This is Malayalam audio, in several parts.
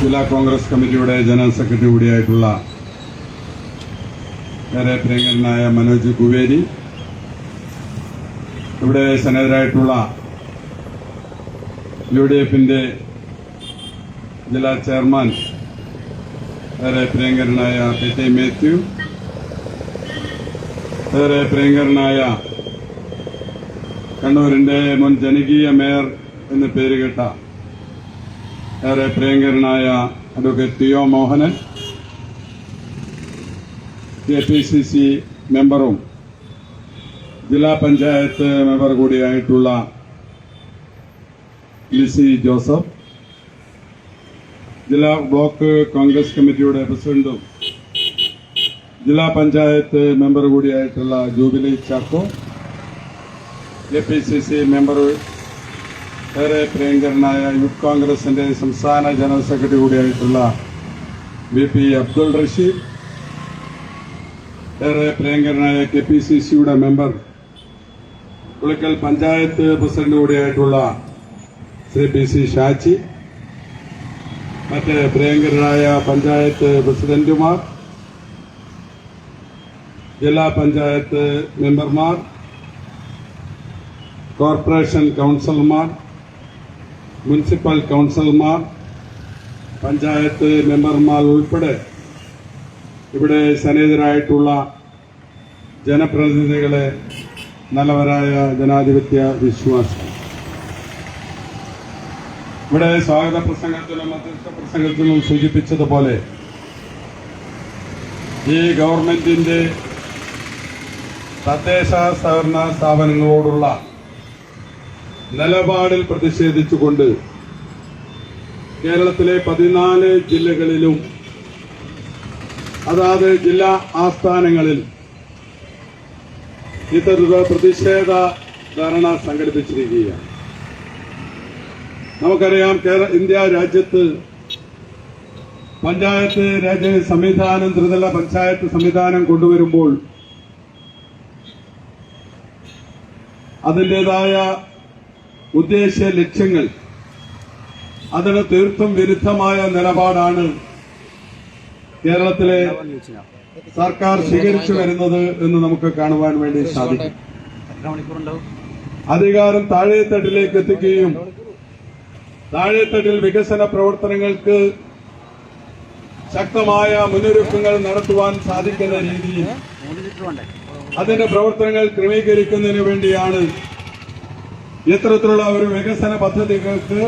ജില്ലാ കോൺഗ്രസ് കമ്മിറ്റിയുടെ ജനറൽ സെക്രട്ടറി കൂടിയായിട്ടുള്ള ഏറെ പ്രിയങ്കരനായ മനോജ് കുവേരി ഇവിടെ സന്നദ്ധരായിട്ടുള്ള യു ഡി എഫിന്റെ ജില്ലാ ചെയർമാൻ ഏറെ പ്രിയങ്കരനായ പി ടി മാത്യു ഏറെ പ്രിയങ്കരനായ കണ്ണൂരിന്റെ മുൻ ജനകീയ മേയർ എന്ന് പേരുകേട്ട ഏറെ പ്രിയങ്കരനായ advocate T O Mohanan K P C C മെമ്പറും ജില്ലാ പഞ്ചായത്ത് മെമ്പർ കൂടിയായിട്ടുള്ള ലിസി ജോസഫ് ജില്ലാ ബ്ലോക്ക് കോൺഗ്രസ് കമ്മിറ്റിയുടെ പ്രസിഡന്റും ജില്ലാ panchayat member കൂടിയായിട്ടുള്ള Jubilee Chacko A P C C member ഏറെ പ്രിയങ്കരനായ യൂത്ത് കോൺഗ്രസിന്റെ സംസ്ഥാന ജനറൽ സെക്രട്ടറി കൂടിയായിട്ടുള്ള വി പി അബ്ദുൾ റഷീദ് ഏറെ പ്രിയങ്കരനായ കെ പി സി സിയുടെ മെമ്പർ പുളിക്കൽ പഞ്ചായത്ത് പ്രസിഡന്റ് കൂടിയായിട്ടുള്ള ശ്രീ പി സി ഷാച്ചി മറ്റ് പ്രിയങ്കരനായ പഞ്ചായത്ത് പ്രസിഡന്റുമാർ ജില്ലാ പഞ്ചായത്ത് മെമ്പർമാർ കോർപ്പറേഷൻ കൗൺസിലർമാർ മുനിസിപ്പൽ കൗൺസിലർമാർ പഞ്ചായത്ത് മെമ്പർമാർ ഉൾപ്പെടെ ഇവിടെ സന്നിഹിതരായിട്ടുള്ള ജനപ്രതിനിധികളെ നല്ലവരായ ജനാധിപത്യ വിശ്വാസം ഇവിടെ സ്വാഗത പ്രസംഗത്തിലും മധ്യസ്ഥ പ്രസംഗത്തിലും സൂചിപ്പിച്ചതുപോലെ ഈ ഗവൺമെന്റിന്റെ തദ്ദേശ സഹകരണ സ്ഥാപനങ്ങളോടുള്ള നിലപാടിൽ പ്രതിഷേധിച്ചുകൊണ്ട് കേരളത്തിലെ പതിനാല് ജില്ലകളിലും അതാത് ജില്ലാ ആസ്ഥാനങ്ങളിൽ ഇത്തരത്തിലുള്ള പ്രതിഷേധ ധാരണ സംഘടിപ്പിച്ചിരിക്കുകയാണ്. നമുക്കറിയാം കേരള ഇന്ത്യ രാജ്യത്ത് പഞ്ചായത്ത് രാജ്യ സംവിധാനം ത്രിതല പഞ്ചായത്ത് സംവിധാനം കൊണ്ടുവരുമ്പോൾ അതിന്റെതായ ഉദ്ദേശ ലക്ഷ്യങ്ങൾ. അതിന് തീർത്തും വിരുദ്ധമായ നിലപാടാണ് കേരളത്തിലെ സർക്കാർ സ്വീകരിച്ചു വരുന്നത് എന്ന് നമുക്ക് കാണുവാൻ വേണ്ടി സാധിക്കും. അധികാരം താഴെത്തട്ടിലേക്ക് എത്തിക്കുകയും താഴെത്തട്ടിൽ വികസന പ്രവർത്തനങ്ങൾക്ക് ശക്തമായ മുന്നൊരുക്കങ്ങൾ നടത്തുവാൻ സാധിക്കുന്ന രീതിയിൽ അതിന്റെ പ്രവർത്തനങ്ങൾ ക്രമീകരിക്കുന്നതിന് വേണ്ടിയാണ് ഇത്തരത്തിലുള്ള ഒരു വികസന പദ്ധതികൾക്ക്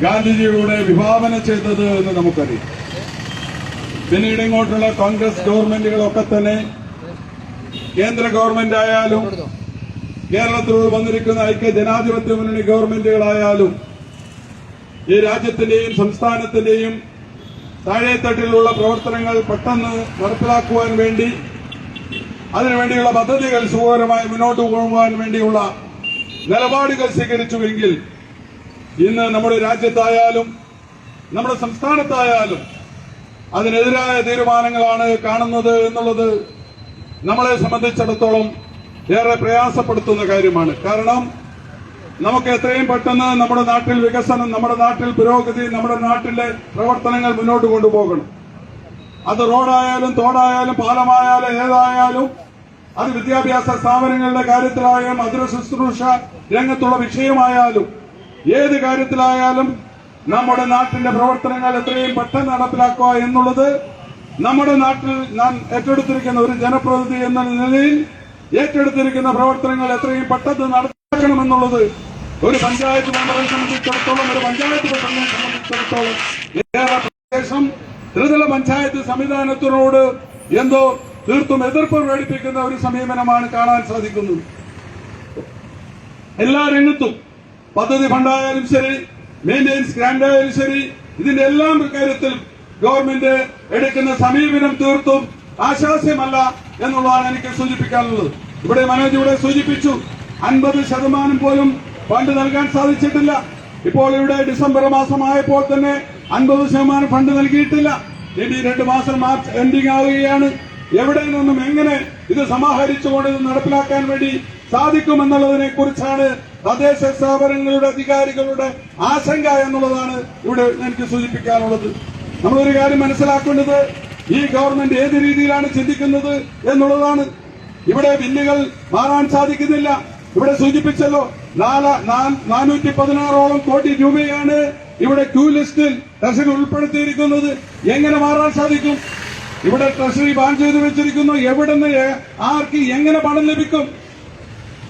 ഗാന്ധിജിയുടെ വിഭാവന ചെയ്തത് എന്ന് നമുക്കറിയാം. പിന്നീട് ഇങ്ങോട്ടുള്ള കോൺഗ്രസ് ഗവൺമെന്റുകളൊക്കെ തന്നെ കേന്ദ്ര ഗവൺമെന്റ് ആയാലും കേരളത്തിൽ വന്നിരിക്കുന്ന ഐക്യ ജനാധിപത്യ മുന്നണി ഗവൺമെന്റുകളായാലും ഈ രാജ്യത്തിന്റെയും സംസ്ഥാനത്തിന്റെയും താഴെത്തട്ടിലുള്ള പ്രവർത്തനങ്ങൾ പെട്ടെന്ന് നടപ്പിലാക്കുവാൻ വേണ്ടി അതിനുവേണ്ടിയുള്ള പദ്ധതികൾ സുഖകരമായി മുന്നോട്ട് പോകുവാൻ വേണ്ടിയുള്ള നിലപാടുകൾ സ്വീകരിച്ചുവെങ്കിൽ ഇന്ന് നമ്മുടെ രാജ്യത്തായാലും നമ്മുടെ സംസ്ഥാനത്തായാലും അതിനെതിരായ തീരുമാനങ്ങളാണ് കാണുന്നത് എന്നുള്ളത് നമ്മളെ സംബന്ധിച്ചിടത്തോളം ഏറെ പ്രയാസപ്പെടുത്തുന്ന കാര്യമാണ്. കാരണം നമുക്ക് എത്രയും പെട്ടെന്ന് നമ്മുടെ നാട്ടിൽ വികസനം നമ്മുടെ നാട്ടിൽ പുരോഗതി നമ്മുടെ നാട്ടിലെ പ്രവർത്തനങ്ങൾ മുന്നോട്ട് കൊണ്ടുപോകണം. അത് റോഡായാലും തോടായാലും പാലമായാലും ഏതായാലും അത് വിദ്യാഭ്യാസ സ്ഥാപനങ്ങളുടെ കാര്യത്തിലായാലും മധുര ശുശ്രൂഷ രംഗത്തുള്ള വിഷയമായാലും ഏത് കാര്യത്തിലായാലും നമ്മുടെ നാട്ടിന്റെ പ്രവർത്തനങ്ങൾ എത്രയും പെട്ടെന്ന് നടപ്പിലാക്കുക എന്നുള്ളത് നമ്മുടെ നാട്ടിൽ നാം ഏറ്റെടുത്തിരിക്കുന്ന ഒരു ജനപ്രതിനിധി എന്ന നിലയിൽ ഏറ്റെടുത്തിരിക്കുന്ന പ്രവർത്തനങ്ങൾ എത്രയും പെട്ടെന്ന് നടപ്പാക്കണമെന്നുള്ളത് ഒരു പഞ്ചായത്ത് മെമ്പറെ സംബന്ധിച്ചിടത്തോളം ഒരു പഞ്ചായത്ത് പ്രസിഡന്റിനെ സംബന്ധിച്ചിടത്തോളം ഏറെ പ്രദേശം ത്രിതല പഞ്ചായത്ത് സംവിധാനത്തിനോട് എന്തോ തീർത്തും എതിർപ്പ് പ്രകടിപ്പിക്കുന്ന ഒരു സമീപനമാണ് കാണാൻ സാധിക്കുന്നത്. എല്ലാ രംഗത്തും പദ്ധതി ഫണ്ടായാലും ശരി മെയിന്റെനൻസ് ഗ്രാന്റ് ആയാലും ശരി ഇതിന്റെ എല്ലാം കാര്യത്തിൽ ഗവൺമെന്റ് എടുക്കുന്ന സമീപനം തീർത്തും ആശാസ്യമല്ല എന്നുള്ളതാണ് എനിക്ക് സൂചിപ്പിക്കാനുള്ളത്. ഇവിടെ മനോജ് ഇവിടെ സൂചിപ്പിച്ചു അൻപത് ശതമാനം പോലും ഫണ്ട് നൽകാൻ സാധിച്ചിട്ടില്ല. ഇപ്പോൾ ഇവിടെ ഡിസംബർ മാസമായപ്പോൾ തന്നെ അൻപത് ശതമാനം ഫണ്ട് നൽകിയിട്ടില്ല. ഇനി രണ്ട് മാസം മാർച്ച് എൻഡിംഗ് ആവുകയാണ്. എവിടെ നിന്നും എങ്ങനെ ഇത് സമാഹരിച്ചുകൊണ്ട് ഇത് നടപ്പിലാക്കാൻ വേണ്ടി സാധിക്കുമെന്നുള്ളതിനെ കുറിച്ചാണ് തദ്ദേശ സ്ഥാപനങ്ങളുടെ അധികാരികളുടെ ആശങ്ക എന്നുള്ളതാണ് ഇവിടെ എനിക്ക് സൂചിപ്പിക്കാനുള്ളത്. നമ്മളൊരു കാര്യം മനസ്സിലാക്കേണ്ടത് ഈ ഗവൺമെന്റ് ഏത് രീതിയിലാണ് ചിന്തിക്കുന്നത് എന്നുള്ളതാണ്. ഇവിടെ ബില്ലുകൾ മാറാൻ സാധിക്കുന്നില്ല. ഇവിടെ സൂചിപ്പിച്ചല്ലോ നാനൂറ്റി പതിനാറോളം കോടി രൂപയാണ് ഇവിടെ ക്യൂ ലിസ്റ്റിൽ ടെസ്റ്റിൽ ഉൾപ്പെടുത്തിയിരിക്കുന്നത്. എങ്ങനെ മാറാൻ സാധിക്കും? ഇവിടെ ട്രഷറി ബാൻ ചെയ്തു വെച്ചിരിക്കുന്നു. എവിടുന്ന് ആർക്ക് എങ്ങനെ പണം ലഭിക്കും?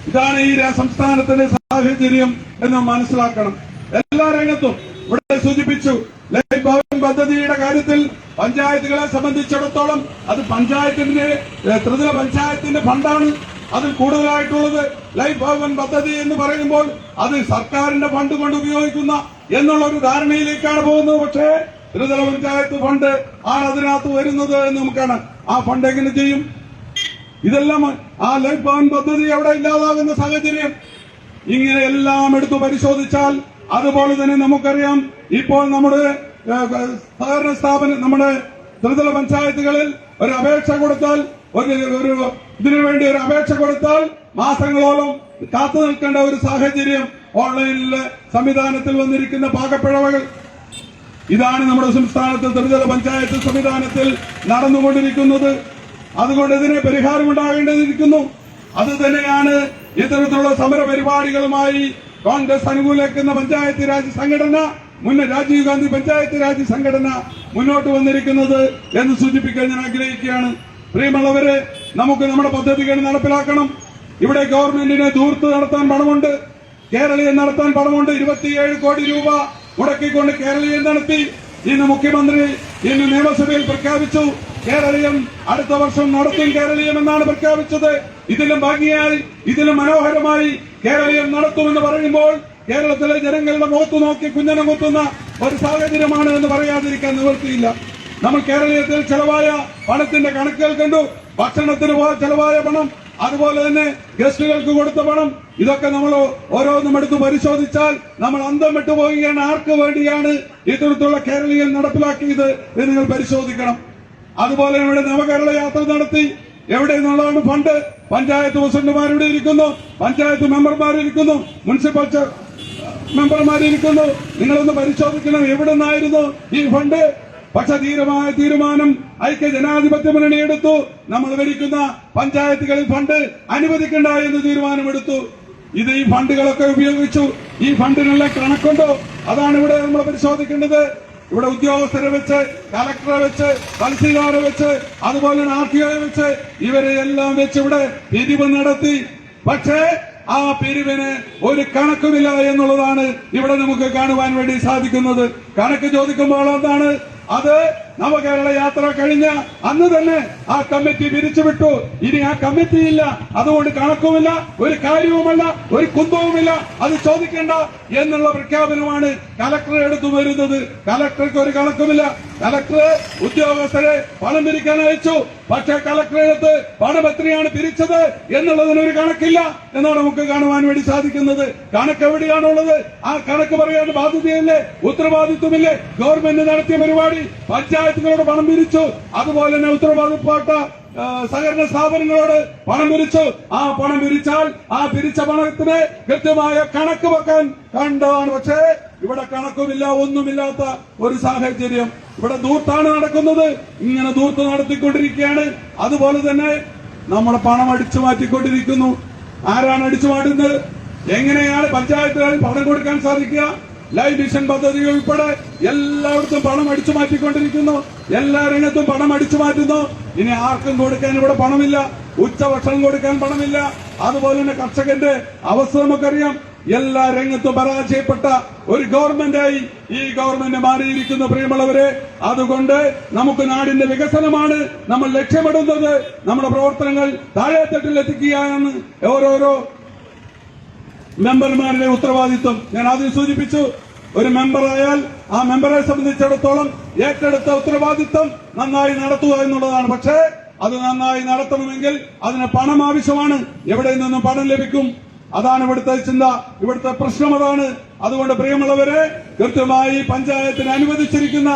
ഇതാണ് ഈ സംസ്ഥാനത്തിന്റെ സാഹചര്യം എന്ന് മനസ്സിലാക്കണം. എല്ലാ രംഗത്തും ഇവിടെ സൂചിപ്പിച്ചു. ലൈഫ് ഭവൻ പദ്ധതിയുടെ കാര്യത്തിൽ പഞ്ചായത്തുകളെ സംബന്ധിച്ചിടത്തോളം അത് പഞ്ചായത്തിന്റെ ത്രിതല പഞ്ചായത്തിന്റെ ഫണ്ടാണ്. അതിൽ കൂടുതലായിട്ടുള്ളത് ലൈഫ് ഭവൻ പദ്ധതി എന്ന് പറയുമ്പോൾ അത് സർക്കാരിന്റെ ഫണ്ട് കൊണ്ട് ഉപയോഗിക്കുന്ന എന്നുള്ള ഒരു ധാരണയിലേക്കാണ് പോകുന്നത്. പക്ഷേ ത്രിതല പഞ്ചായത്ത് ഫണ്ട് ആണ് അതിനകത്ത് വരുന്നത് എന്ന് നമുക്കാണ് ആ ഫണ്ട് എങ്ങനെ ചെയ്യും? ഇതെല്ലാം ആ ലൈഫ് ഭവൻ പദ്ധതി എവിടെ ഇല്ലാതാകുന്ന സാഹചര്യം? ഇങ്ങനെ എല്ലാം എടുത്തു പരിശോധിച്ചാൽ അതുപോലെ തന്നെ നമുക്കറിയാം ഇപ്പോൾ നമ്മുടെ സഹകരണ സ്ഥാപനം നമ്മുടെ ത്രിതല പഞ്ചായത്തുകളിൽ ഒരു അപേക്ഷ കൊടുത്താൽ ഒരു ഒരു ഇതിനു വേണ്ടി ഒരു അപേക്ഷ കൊടുത്താൽ മാസങ്ങളോളം കാത്തു നിൽക്കേണ്ട ഒരു സാഹചര്യം ഓൺലൈനിലെ സംവിധാനത്തിൽ വന്നിരിക്കുന്ന പാകപ്പിഴവുകൾ ഇതാണ് നമ്മുടെ സംസ്ഥാനത്ത് ത്രിതല പഞ്ചായത്ത് സംവിധാനത്തിൽ നടന്നുകൊണ്ടിരിക്കുന്നത്. അതുകൊണ്ട് ഇതിന് പരിഹാരമുണ്ടാകേണ്ടതിരിക്കുന്നു അത് തന്നെയാണ് ഇത്തരത്തിലുള്ള സമര പരിപാടികളുമായി കോൺഗ്രസ് അനുകൂലിക്കുന്ന പഞ്ചായത്ത് രാജ് സംഘടന മുൻ രാജീവ് ഗാന്ധി പഞ്ചായത്ത് രാജ് സംഘടന മുന്നോട്ട് വന്നിരിക്കുന്നത് എന്ന് സൂചിപ്പിക്കാൻ ഞാൻ ആഗ്രഹിക്കുകയാണ്. പ്രിയമുള്ളവരെ നമുക്ക് നമ്മുടെ പദ്ധതികൾ നടപ്പിലാക്കണം. ഇവിടെ ഗവൺമെന്റിനെ ദൂർത്ത് നടത്താൻ പണമുണ്ട്. കേരളീയം നടത്താൻ പണമുണ്ട്. ഇരുപത്തിയേഴ് കോടി രൂപ മുടക്കിക്കൊണ്ട് കേരളീയം നടത്തി ഇന്ന് മുഖ്യമന്ത്രി ഇന്ന് നിയമസഭയിൽ പ്രഖ്യാപിച്ചു കേരളീയം അടുത്ത വർഷം നടത്തും കേരളീയം എന്നാണ് പ്രഖ്യാപിച്ചത്. ഇതിലും ഭംഗിയായി ഇതിലും മനോഹരമായി കേരളീയം നടത്തുമെന്ന് പറയുമ്പോൾ കേരളത്തിലെ ജനങ്ങളുടെ മുഖത്ത് നോക്കി കുഞ്ഞനം കുത്തുന്ന ഒരു സാഹചര്യമാണ് എന്ന് പറയാതിരിക്കാൻ നിവൃത്തിയില്ല. നമ്മൾ കേരളീയത്തിൽ ചെലവായ പണത്തിന്റെ കണക്കുകൾ കണ്ടു. ഭക്ഷണത്തിന് ചെലവായ പണം അതുപോലെ തന്നെ ഗസ്റ്റുകൾക്ക് കൊടുത്ത പണം ഇതൊക്കെ നമ്മൾ ഓരോന്നും എടുത്ത് പരിശോധിച്ചാൽ നമ്മൾ അന്തം വിട്ടുപോകുകയാണ് ആർക്ക് വേണ്ടിയാണ് ഇത്തരത്തിലുള്ള കേരളീയം നടപ്പിലാക്കിയത് എന്ന് നിങ്ങൾ പരിശോധിക്കണം. അതുപോലെ ഇവിടെ നവകേരള യാത്ര നടത്തി. എവിടെ നിന്നുള്ളതാണ് ഫണ്ട് പഞ്ചായത്ത് പ്രസിഡന്റുമാരിവിടെ ഇരിക്കുന്നു. പഞ്ചായത്ത് മെമ്പർമാരിരിക്കുന്നു. മുനിസിപ്പൽ മെമ്പർമാരിരിക്കുന്നു. നിങ്ങളൊന്ന് പരിശോധിക്കണം. എവിടെ നിന്നായിരുന്നു ഈ ഫണ്ട് പക്ഷെ ധീരമായ തീരുമാനം ഐക്യ ജനാധിപത്യ മുന്നണി എടുത്തു. നമ്മൾ ഭരിക്കുന്ന പഞ്ചായത്തുകളിൽ ഫണ്ട് അനുവദിക്കണ്ട എന്ന് തീരുമാനമെടുത്തു. ഇത് ഈ ഫണ്ടുകളൊക്കെ ഉപയോഗിച്ചു. ഈ ഫണ്ടിനുള്ള കണക്കുണ്ടോ? അതാണ് ഇവിടെ നമ്മൾ പരിശോധിക്കേണ്ടത്. ഇവിടെ ഉദ്യോഗസ്ഥരെ വെച്ച് കലക്ടറെ വെച്ച് തഹസീൽദാരെ വെച്ച് അതുപോലെ ആർ ടി വെച്ച് ഇവരെ എല്ലാം വെച്ച് ഇവിടെ പിരിവ് നടത്തി. പക്ഷേ ആ പിരിവിന് ഒരു കണക്കുമില്ല എന്നുള്ളതാണ് ഇവിടെ നമുക്ക് കാണുവാൻ വേണ്ടി സാധിക്കുന്നത്. കണക്ക് ചോദിക്കുമ്പോൾ എന്താണ് അത് നവകേരള യാത്ര കഴിഞ്ഞ അന്ന് തന്നെ ആ കമ്മിറ്റി പിരിച്ചുവിട്ടു ഇനി ആ കമ്മിറ്റിയില്ല. അതുകൊണ്ട് കണക്കുമില്ല ഒരു കാര്യവുമല്ല ഒരു കുന്തവുമില്ല. അത് ചോദിക്കേണ്ട എന്നുള്ള പ്രഖ്യാപനമാണ് കലക്ടർ എടുത്തു വരുന്നത്. കലക്ടർക്ക് ഒരു കണക്കുമില്ല. കലക്ടർ ഉദ്യോഗസ്ഥരെ പണം പിരിക്കാൻ അയച്ചു. പക്ഷേ കലക്ടർ എടുത്ത് പണം എത്രയാണ് പിരിച്ചത് എന്നുള്ളതിന് ഒരു കണക്കില്ല എന്നാണ് നമുക്ക് കാണുവാൻ വേണ്ടി സാധിക്കുന്നത്. കണക്ക് എവിടെയാണുള്ളത്? ആ കണക്ക് പറയാൻ ബാധ്യതയില്ലേ? ഉത്തരവാദിത്വമില്ലേ? ഗവൺമെന്റ് നടത്തിയ പരിപാടി പഞ്ചായത്തുകളോട് പണം പിരിച്ചു. അതുപോലെ തന്നെ ഉത്തരവാദിത്തപ്പെട്ട സഹകരണ സ്ഥാപനങ്ങളോട് പണം പിരിച്ചു. ആ പണം പിരിച്ചാൽ ആ പിരിച്ച പണത്തിന് കൃത്യമായ കണക്ക് വെക്കാൻ കണ്ടതാണ്. പക്ഷേ ഇവിടെ കണക്കുമില്ല ഒന്നുമില്ലാത്ത ഒരു സാഹചര്യം. ഇവിടെ ദൂർത്താണ് നടക്കുന്നത്. ഇങ്ങനെ ദൂർത്ത് നടത്തിക്കൊണ്ടിരിക്കുകയാണ്. അതുപോലെ തന്നെ നമ്മുടെ പണം അടിച്ചു മാറ്റിക്കൊണ്ടിരിക്കുന്നു. ആരാണ് അടിച്ചു മാറ്റുന്നത്? എങ്ങനെയാണ് പഞ്ചായത്തുകളിൽ പണം കൊടുക്കാൻ സാധിക്കുക? ലൈഫ് മിഷൻ പദ്ധതി ഉൾപ്പെടെ എല്ലായിടത്തും പണം അടിച്ചു മാറ്റിക്കൊണ്ടിരിക്കുന്നു. എല്ലാ രംഗത്തും പണം അടിച്ചു മാറ്റുന്നു. ഇനി ആർക്കും കൊടുക്കാൻ ഇവിടെ പണമില്ല. ഉച്ചഭക്ഷണം കൊടുക്കാൻ പണമില്ല. അതുപോലെ തന്നെ കർഷകന്റെ അവസ്ഥ നമുക്കറിയാം. എല്ലാ രംഗത്തും പരാജയപ്പെട്ട ഒരു ഗവൺമെന്റായി ഈ ഗവൺമെന്റ് മാറിയിരിക്കുന്നു പ്രിയമുള്ളവരെ. അതുകൊണ്ട് നമുക്ക് നാടിന്റെ വികസനമാണ് നമ്മൾ ലക്ഷ്യമിടുന്നത്. നമ്മുടെ പ്രവർത്തനങ്ങൾ താഴെത്തട്ടിൽ എത്തിക്കുകയാണ് ഓരോരോ മെമ്പർമാരുടെ ഉത്തരവാദിത്വം. ഞാൻ ആദ്യം സൂചിപ്പിച്ചു. ഒരു മെമ്പറായാൽ ആ മെമ്പറെ സംബന്ധിച്ചിടത്തോളം ഏറ്റെടുത്ത ഉത്തരവാദിത്വം നന്നായി നടത്തുക എന്നുള്ളതാണ്. പക്ഷേ അത് നന്നായി നടത്തണമെങ്കിൽ അതിന് പണം ആവശ്യമാണ്. എവിടെ നിന്നും പണം ലഭിക്കും? അതാണ് ഇവിടുത്തെ ചിന്ത. ഇവിടുത്തെ പ്രശ്നം അതാണ്. അതുകൊണ്ട് പ്രിയമുള്ളവരെ കൃത്യമായി പഞ്ചായത്തിന് അനുവദിച്ചിരിക്കുന്ന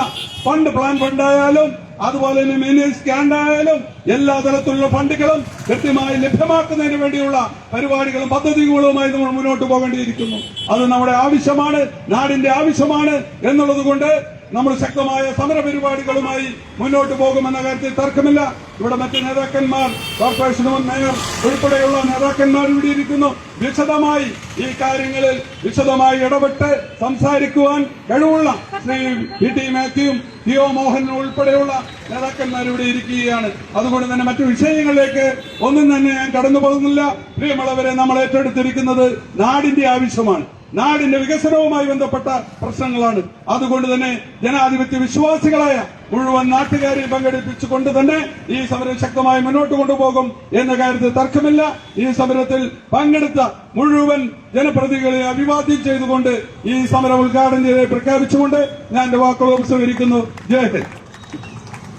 ഫണ്ട് പ്ലാൻ ഫണ്ടായാലും അതുപോലെ തന്നെ മിനി സ്കാൻഡായാലും എല്ലാ തരത്തിലുള്ള ഫണ്ടുകളും കൃത്യമായി ലഭ്യമാക്കുന്നതിന് വേണ്ടിയുള്ള പരിപാടികളും പദ്ധതികളുമായി നമ്മൾ മുന്നോട്ട് പോകേണ്ടിയിരിക്കുന്നു. അത് നമ്മുടെ ആവശ്യമാണ് നാടിന്റെ ആവശ്യമാണ് എന്നുള്ളത് കൊണ്ട് നമ്മൾ ശക്തമായ സമര പരിപാടികളുമായി മുന്നോട്ട് പോകുമെന്ന കാര്യത്തിൽ തർക്കമില്ല. ഇവിടെ മറ്റ് നേതാക്കന്മാർ കോർപ്പറേഷൻ മേയർ ഉൾപ്പെടെയുള്ള നേതാക്കന്മാർ ഇവിടെ ഇരിക്കുന്നു. വിശദമായി ഈ കാര്യങ്ങളിൽ വിശദമായി ഇടപെട്ട് സംസാരിക്കുവാൻ കഴിവുള്ള ശ്രീ പി ടി മാത്യുവും ടിഒ മോഹനും ഉൾപ്പെടെയുള്ള നേതാക്കന്മാർ ഇവിടെ ഇരിക്കുകയാണ്. അതുകൊണ്ട് തന്നെ മറ്റു വിഷയങ്ങളിലേക്ക് ഒന്നും തന്നെ ഞാൻ കടന്നു പോകുന്നില്ല പ്രിയമുള്ളവരെ നമ്മൾ ഏറ്റെടുത്തിരിക്കുന്നത് നാടിന്റെ ആവശ്യമാണ്. നാടിന്റെ വികസനവുമായി ബന്ധപ്പെട്ട പ്രശ്നങ്ങളാണ്. അതുകൊണ്ട് തന്നെ ജനാധിപത്യ വിശ്വാസികളായ മുഴുവൻ നാട്ടുകാരെ പങ്കെടുപ്പിച്ചുകൊണ്ട് തന്നെ ഈ സമരം ശക്തമായി മുന്നോട്ട് കൊണ്ടുപോകും എന്ന കാര്യത്തിൽ തർക്കമില്ല. ഈ സമരത്തിൽ പങ്കെടുത്ത മുഴുവൻ ജനപ്രതികളെ അഭിവാദ്യം ചെയ്തുകൊണ്ട് ഈ സമരം ഉദ്ഘാടനം ചെയ്ത് പ്രഖ്യാപിച്ചുകൊണ്ട് ഞാൻ എന്റെ വാക്കുകൾ ഉപസംഹരിക്കുന്നു ജയ് ഹിന്ദ്.